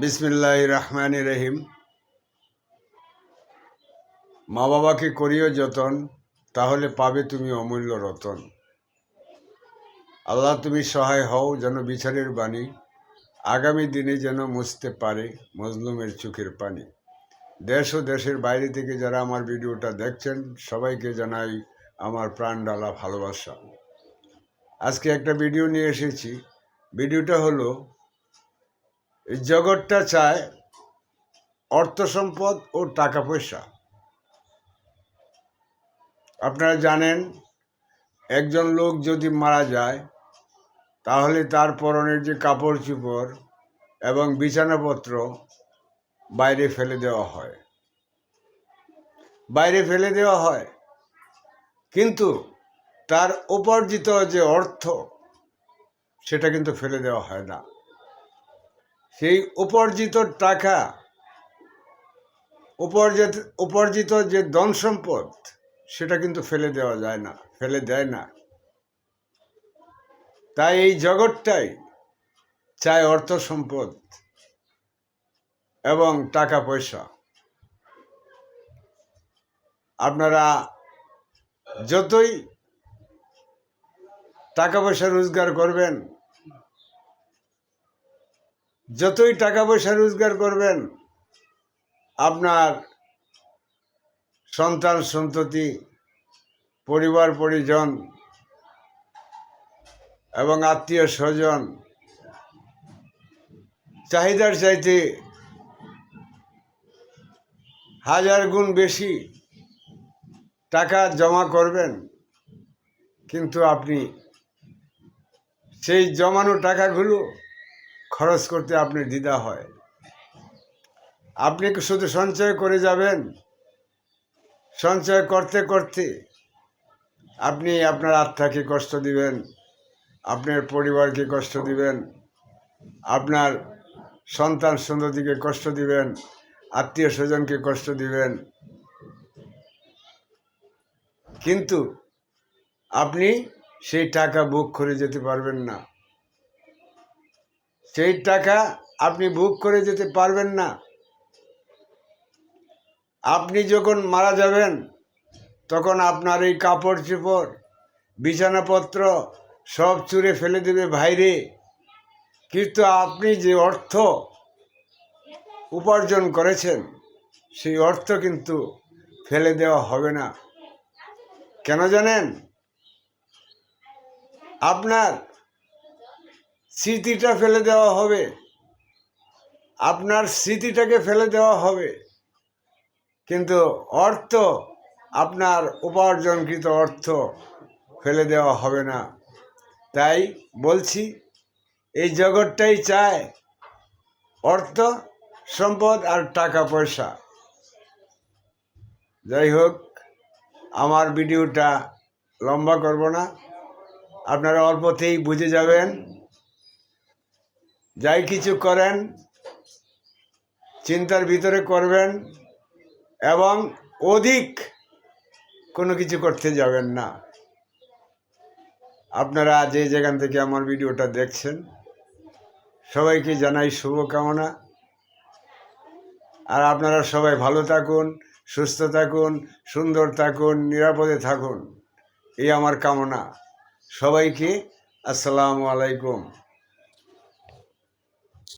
বিসমিল্লাহ রহমান রহিম। মা বাবাকে করিও যতন, তাহলে পাবে তুমি অমূল্য রতন। আল্লাহ তুমি সহায় হও যেন বিচারের বাণী আগামী দিনে যেন মুছতে পারে মজলুমের চোখের পানি। দেশ ও দেশের বাইরে থেকে যারা আমার ভিডিওটা দেখছেন, সবাইকে জানাই আমার প্রাণ ডালা ভালোবাসা। আজকে একটা ভিডিও নিয়ে এসেছি। ভিডিওটা হলো এই জগৎটা চায় অর্থ সম্পদ ও টাকা পয়সা। আপনারা জানেন, একজন লোক যদি মারা যায়, তাহলে তার পরনের যে কাপড় চোপড় এবং বিছানাপত্র বাইরে ফেলে দেওয়া হয়। বাইরে ফেলে দেওয়া হয়। কিন্তু তার উপার্জিত যে অর্থ, সেটা কিন্তু ফেলে দেওয়া হয় না। সেই উপার্জিত টাকা, উপার্জিত উপার্জিত যে ধন সম্পদ, সেটা কিন্তু ফেলে দেওয়া যায় না, ফেলে দেয় না। তাই এই জগৎটাই চায় অর্থ সম্পদ এবং টাকা পয়সা। আপনারা যতই টাকা পয়সা রোজগার করবেন যতই টাকা পয়সা রোজগার করবেন, আপনার সন্তান, সন্ততি, পরিবার, পরিজন এবং আত্মীয় স্বজন চাহিদার চাইতে হাজার গুণ বেশি টাকা জমা করবেন, কিন্তু আপনি সেই জমানো টাকাগুলো খরচ করতে আপনি দ্বিধা হয়। আপনি শুধু সঞ্চয় করে যাবেন? সঞ্চয় করতে করতে আপনি আপনার আত্মাকে কষ্ট দিবেন, আপনার পরিবারকে কষ্ট দিবেন, আপনার সন্তান সন্ততিকে কষ্ট দিবেন, আত্মীয় স্বজনকে কষ্ট দিবেন। কিন্তু আপনি সেই টাকা বুক করে যেতে পারবেন না। সেই টাকা আপনি বুক করে যেতে পারবেন না। আপনি যখন মারা যাবেন, তখন আপনার এই কাপড় চোপড়, বিছানাপত্র সব চুরে ফেলে দেবে বাইরে কিন্তু আপনি যে অর্থ উপার্জন করেছেন, সেই অর্থ কিন্তু ফেলে দেওয়া হবে না। কেন জানেন? আপনার স্মৃতিটা ফেলে দেওয়া হবে। আপনার স্মৃতিটাকে ফেলে দেওয়া হবে। কিন্তু অর্থ, আপনার উপার্জনকৃত অর্থ ফেলে দেওয়া হবে না। তাই বলছি, এই জগৎটাই চায় অর্থ, সম্পদ আর টাকা পয়সা। যাই হোক, আমার ভিডিওটা লম্বা করব না। আপনারা অল্পতেই বুঝে যাবেন। যাই কিছু করেন, চিন্তার ভিতরে করবেন এবং অধিক কোনো কিছু করতে যাবেন না। আপনারা যে যেখান থেকে আমার ভিডিওটা দেখছেন, সবাইকে জানাই শুভকামনা। আর আপনারা সবাই ভালো থাকুন, সুস্থ থাকুন, সুন্দর থাকুন, নিরাপদে থাকুন, এই আমার কামনা। সবাইকে আসসালামু আলাইকুম।